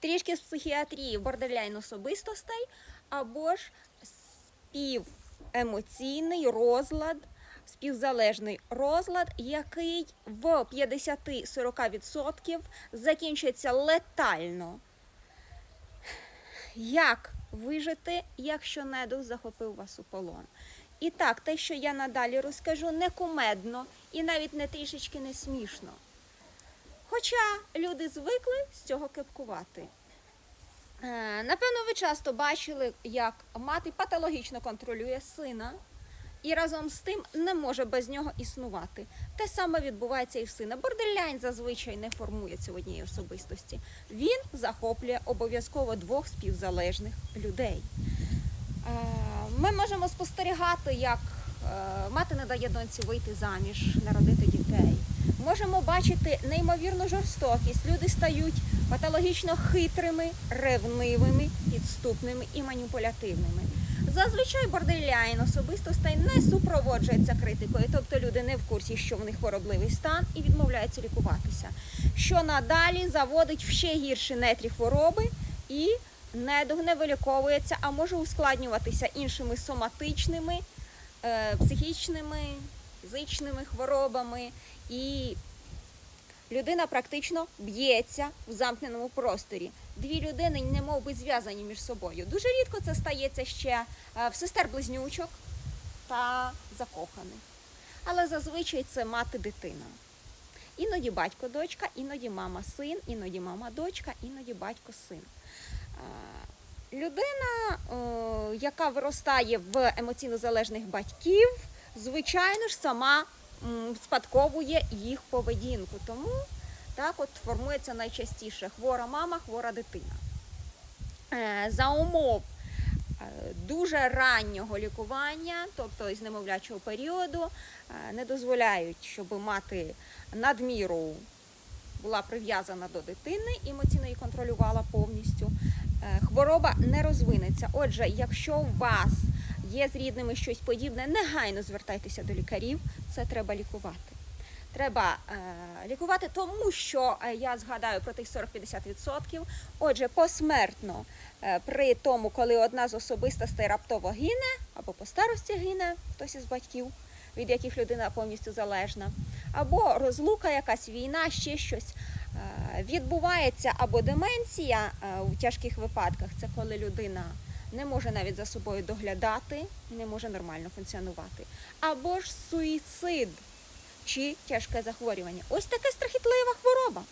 трішки з психіатрії бордерляйн особистостей, або ж співемоційний розлад, співзалежний розлад, який в 50-40% закінчується летально. Як вижити, якщо недух захопив вас у полон? І так, те, що я надалі розкажу, не кумедно і навіть не трішечки не смішно. Хоча люди звикли з цього кепкувати. Е, Напевно, ви часто бачили, як мати патологічно контролює сина і разом з тим не може без нього існувати. Те саме відбувається і в сина. Бордерляйн зазвичай не формується в одній особистості. Він захоплює обов'язково двох співзалежних людей. Е, Ми можемо спостерігати, як е, мати не дає доньці вийти заміж, народити дітей. Можемо бачити неймовірну жорстокість. Люди стають патологічно хитрими, ревнивими, підступними і маніпулятивними. Зазвичай борделяїн особистостей не супроводжується критикою, тобто люди не в курсі, що в них хворобливий стан і відмовляються лікуватися. Що надалі заводить в ще гірші нетрі хвороби і недуг не виліковується, а може ускладнюватися іншими соматичними, е, психічними, фізичними хворобами. І людина практично б'ється в замкненому просторі. Дві людини не мов би зв'язані між собою. Дуже рідко це стається ще е, в сестер-близнючок та закоханих. Але зазвичай це мати-дитина. Іноді батько дочка, іноді мама син, іноді мама дочка, іноді батько син. Е, Людина, е, яка виростає в емоційно залежних батьків, звичайно ж сама спадковує їх поведінку. Тому так от формується найчастіше хвора мама, хвора дитина. Е, За умов е, дуже раннього лікування, тобто із немовлячого періоду, е, не дозволяють, щоб мати надміру була прив'язана до дитини, емоційно її контролювала повністю. Хвороба не розвинеться. Отже, якщо у вас є з рідними щось подібне, негайно звертайтеся до лікарів, це треба лікувати. Треба е, лікувати, тому що е, я згадаю про тих 40-50%. Отже, посмертно, е, при тому, коли одна з особистостей раптово гине, або по старості гине хтось із батьків, від яких людина повністю залежна, або розлука, якась війна, ще щось. Е, Відбувається або деменція е, у тяжких випадках, це коли людина не може навіть за собою доглядати не може нормально функціонувати, або ж суїцид чи тяжке захворювання. Ось така страхітлива хвороба.